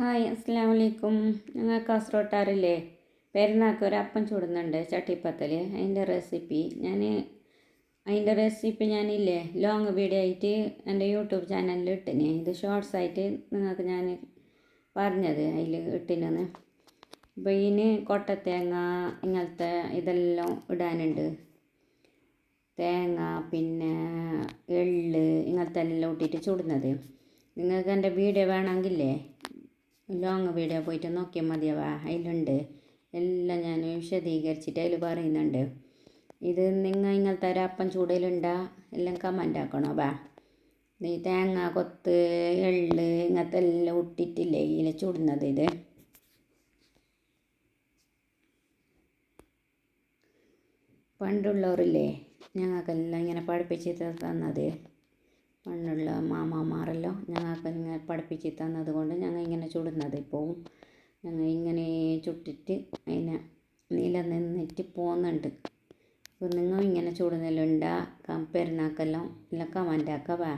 Hi അസ്സാം വലൈക്കും ഞങ്ങൾ കാസർഗോട്ടാറില്ലേ പെരുന്നാൾക്ക് ഒരു അപ്പം ചൂടുന്നുണ്ട് ചട്ടിപ്പത്തൽ അതിന്റെ റെസിപ്പി ഞാൻ അതിന്റെ റെസിപ്പി ഞാനില്ലേ ലോങ് വീഡിയോ ആയിട്ട് എന്റെ യൂട്യൂബ് ചാനലിൽ ഇട്ടിന്. ഇത് ഷോർട്സ് ആയിട്ട് നിങ്ങൾക്ക് ഞാൻ പറഞ്ഞത് അതിൽ ഇട്ടിനെന്ന്. അപ്പോൾ ഇതിന് കൊട്ടത്തേങ്ങ ഇങ്ങനത്തെ ഇതെല്ലാം ഇടാനുണ്ട്. തേങ്ങ പിന്നെ എള്ള് ഇങ്ങനത്തെ എല്ലാം ഇട്ടിട്ട് ചൂടുന്നത്. നിങ്ങൾക്ക് എന്റെ വീഡിയോ വേണമെങ്കിലേ ലോങ് വീഡിയോ പോയിട്ട് നോക്കിയാൽ മതിയാവാ അതിലുണ്ട്. എല്ലാം ഞാൻ വിശദീകരിച്ചിട്ട് അതിൽ പറയുന്നുണ്ട്. ഇത് നിങ്ങൾ ഇങ്ങനത്തെ ഒരു അപ്പം ചൂടലുണ്ടാ എല്ലാം കമന്റ് ആക്കണോ? വാ. ഈ തേങ്ങ കൊത്ത് എള്ള് ഇങ്ങനത്തെ എല്ലാം ഇട്ടിട്ടില്ലേ ഇതിൽ ചൂടുന്നത് ഇത്. പണ്ടുള്ളവരില്ലേ? ഞങ്ങൾക്കെല്ലാം ഇങ്ങനെ പഠിപ്പിച്ച് തന്നത്. പണ്ടുള്ള മാമാമാരെല്ലാം ഞങ്ങൾക്ക് ഇങ്ങനെ പഠിപ്പിച്ച് തന്നത് കൊണ്ട് ഞങ്ങൾ ഇങ്ങനെ ചുടുന്നത് ഇപ്പോഴും ഞങ്ങൾ ഇങ്ങനെ ചുട്ടിട്ട് അതിനെ നിലനിന്നിട്ട് പോകുന്നുണ്ട് നിങ്ങൾ ഇങ്ങനെ ചുടുന്നതിലുണ്ടാ പെരുന്നാക്കെല്ലാം ഇല്ല കമന്റ് ആക്കുക വാ.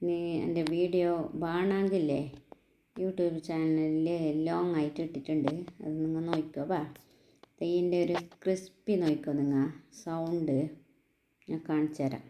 നീ എന്റെ വീഡിയോ വേണമെങ്കിലേ യൂട്യൂബ് ചാനലിൽ ലോങ് ആയിട്ട് ഇട്ടിട്ടുണ്ട്. അത് നിങ്ങൾ നോക്കിക്കോ വാ. ഇതിന്റെ ഒരു ക്രിസ്പി നോക്കിക്കോ നിങ്ങൾ സൗണ്ട് ഞാൻ കാണിച്ചു തരാം.